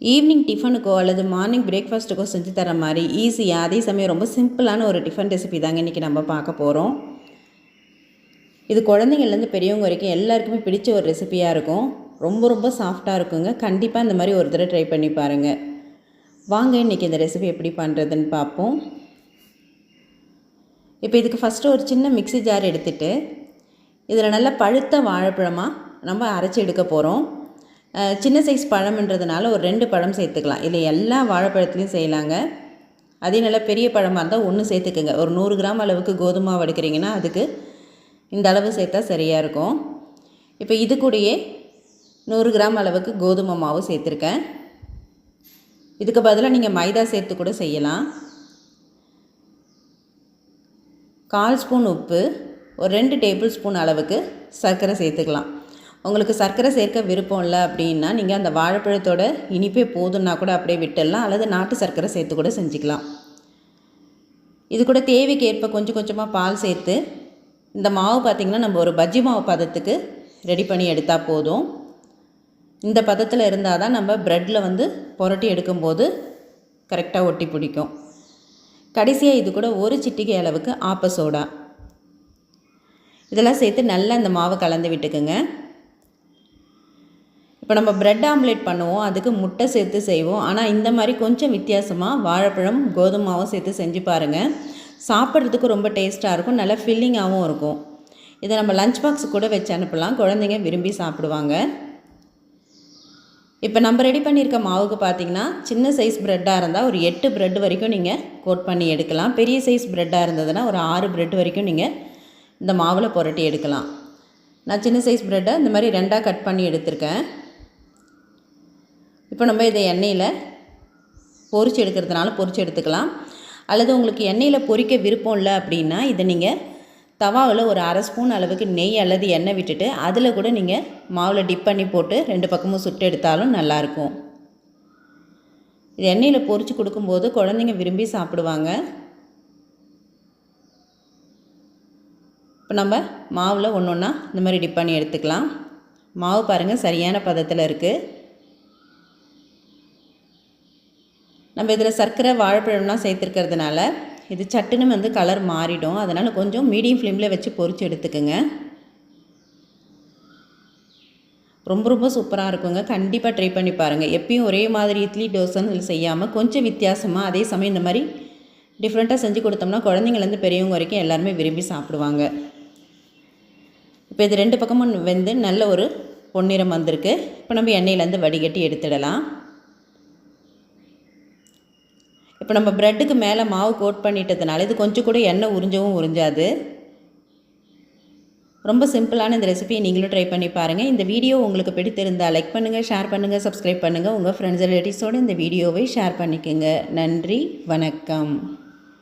Evening டிஃபனுக்கோ அல்லது morning பிரேக்ஃபாஸ்ட்டுக்கோ செஞ்சு தர மாதிரி ஈஸியாக அதே சமயம் ரொம்ப சிம்பிளான ஒரு டிஃபன் ரெசிபி தாங்க இன்றைக்கி நம்ம பார்க்க போகிறோம் இது குழந்தைங்கள்லேருந்து பெரியவங்க வரைக்கும் எல்லாருக்குமே பிடிச்ச ஒரு ரெசிபியாக இருக்கும். ரொம்ப ரொம்ப சாஃப்டாக இருக்குங்க. கண்டிப்பாக இந்த மாதிரி ஒரு தடவை ட்ரை பண்ணி பாருங்கள் வாங்க இன்றைக்கி இந்த ரெசிபி எப்படி பண்ணுறதுன்னு பார்ப்போம். இப்போ இதுக்கு ஃபஸ்ட்டு ஒரு சின்ன மிக்ஸி ஜார் எடுத்துகிட்டு இதில் நல்லா பழுத்த வாழைப்பழமாக நம்ம அரைச்சி எடுக்க போகிறோம் சின்ன சைஸ் பழம்ன்றதுனால ஒரு ரெண்டு பழம் சேர்த்துக்கலாம். இல்லை எல்லா வாழைப்பழத்துலையும் செய்யலாங்க. அதே நல்லா பெரிய பழமாக இருந்தால் ஒன்று சேர்த்துக்குங்க. ஒரு நூறு கிராம் அளவுக்கு கோதுமை மாவு எடுக்கிறீங்கன்னா அதுக்கு இந்த அளவு சேர்த்தா சரியாக இருக்கும். இப்போ இது கூடயே நூறு கிராம் அளவுக்கு கோதுமை மாவு சேர்த்துருக்கேன். இதுக்கு பதிலாக நீங்கள் மைதா சேர்த்து கூட செய்யலாம். கால் ஸ்பூன் உப்பு ஒரு ரெண்டு டேபிள் ஸ்பூன் அளவுக்கு சர்க்கரை சேர்த்துக்கலாம். உங்களுக்கு சர்க்கரை சேர்க்க விருப்பம் இல்லை அப்படின்னா நீங்கள் அந்த வாழைப்பழத்தோட இனிப்பே போதும்னா கூட அப்படியே விட்டுடலாம் அல்லது நாட்டு சர்க்கரை சேர்த்து கூட செஞ்சுக்கலாம். இது கூட தேவைக்கு ஏற்ப கொஞ்சம் கொஞ்சமாக பால் சேர்த்து இந்த மாவு பார்த்திங்கன்னா நம்ம ஒரு பஜ்ஜி மாவு பதத்துக்கு ரெடி பண்ணி எடுத்தால் போதும். இந்த பதத்தில் இருந்தால் தான் நம்ம ப்ரெட்டில் வந்து புரட்டி எடுக்கும்போது கரெக்டாக ஒட்டி பிடிக்கும். கடைசியாக இது கூட ஒரு சிட்டிகை அளவுக்கு ஆப்ப சோடா. இதெல்லாம் சேர்த்து நல்லா இந்த மாவை கலந்து விட்டுக்குங்க. இப்போ நம்ம பிரெட் ஆம்லேட் பண்ணுவோம் அதுக்கு முட்டை சேர்த்து செய்வோம். ஆனால் இந்த மாதிரி கொஞ்சம் வித்தியாசமாக வாழைப்பழம் கோதுமை மாவும் சேர்த்து செஞ்சு பாருங்கள் சாப்பிட்றதுக்கு ரொம்ப டேஸ்ட்டாக இருக்கும். நல்லா ஃபில்லிங்காகவும் இருக்கும். இதை நம்ம லஞ்ச் பாக்ஸ் கூட வச்சு அனுப்பலாம். குழந்தைங்க விரும்பி சாப்பிடுவாங்க. இப்போ நம்ம ரெடி பண்ணியிருக்க மாவுக்கு பார்த்தீங்கன்னா சின்ன சைஸ் ப்ரெட்டாக இருந்தால் ஒரு எட்டு ப்ரெட் வரைக்கும் நீங்கள் கோட் பண்ணி எடுக்கலாம். பெரிய சைஸ் ப்ரெட்டாக இருந்ததுன்னா ஒரு ஆறு ப்ரெட் வரைக்கும் நீங்கள் இந்த மாவில் புரட்டி எடுக்கலாம். நான் சின்ன சைஸ் ப்ரெட்டை இந்த மாதிரி ரெண்டாக கட் பண்ணி எடுத்திருக்கேன். இப்போ நம்ம இதை எண்ணெயில் பொறிச்சு எடுக்கிறதுனால பொறிச்சு எடுத்துக்கலாம். அல்லது உங்களுக்கு எண்ணெயில் பொரிக்க விருப்பம் இல்லை அப்படின்னா இதை நீங்கள் தவாவில் ஒரு அரை ஸ்பூன் அளவுக்கு நெய் அல்லது எண்ணெய் விட்டுட்டு அதில் கூட நீங்கள் மாவில் டிப் பண்ணி போட்டு ரெண்டு பக்கமும் சுட்டு எடுத்தாலும் நல்லாயிருக்கும் இது எண்ணெயில் பொறிச்சு கொடுக்கும்போது குழந்தைங்க விரும்பி சாப்பிடுவாங்க. இப்போ நம்ம மாவில் ஒன்று ஒன்றா இந்த மாதிரி டிப் பண்ணி எடுத்துக்கலாம். மாவு பாருங்கள் சரியான பதத்தில் இருக்குது நம்ம இதில் சர்க்கரை வாழைப்பழம்லாம் சேர்த்துருக்கிறதுனால இது சட்டுன்னு வந்து கலர் மாறிடும். அதனால் கொஞ்சம் மீடியம் ஃப்ளேமில் வச்சு பொறிச்சு எடுத்துக்கோங்க. ரொம்ப ரொம்ப சூப்பராக இருக்குங்க. கண்டிப்பாக ட்ரை பண்ணி பாருங்கள் எப்பயும் ஒரே மாதிரி இட்லி தோசைன்னு செய்யாமல் கொஞ்சம் வித்தியாசமாக அதே சமயம் இந்த மாதிரி டிஃப்ரெண்ட்டாக செஞ்சு கொடுத்தோம்னா குழந்தைங்கலேருந்து பெரியவங்க வரைக்கும் எல்லாருமே விரும்பி சாப்பிடுவாங்க. இப்போ இது ரெண்டு பக்கமும் வெந்து நல்ல ஒரு பொன்னிறம் வந்திருக்கு. இப்போ நம்ம எண்ணெயிலேருந்து வடிகட்டி எடுத்துடலாம். இப்போ நம்ம ப்ரெட்டுக்கு மேலே மாவு கோட் பண்ணிட்டதுனால இது கொஞ்சம் கூட எண்ணெய் உறிஞ்சவும் உறிஞ்சாது. ரொம்ப சிம்பிளான இந்த ரெசிபியை நீங்களும் ட்ரை பண்ணி பாருங்கள் இந்த வீடியோ உங்களுக்கு பிடித்திருந்தால் லைக் பண்ணுங்கள் ஷேர் பண்ணுங்கள் சப்ஸ்கிரைப் பண்ணுங்கள் உங்கள் ஃப்ரெண்ட்ஸ் ரிலேட்டிவ்ஸோடு இந்த வீடியோவை ஷேர் பண்ணிக்கோங்க. நன்றி வணக்கம்.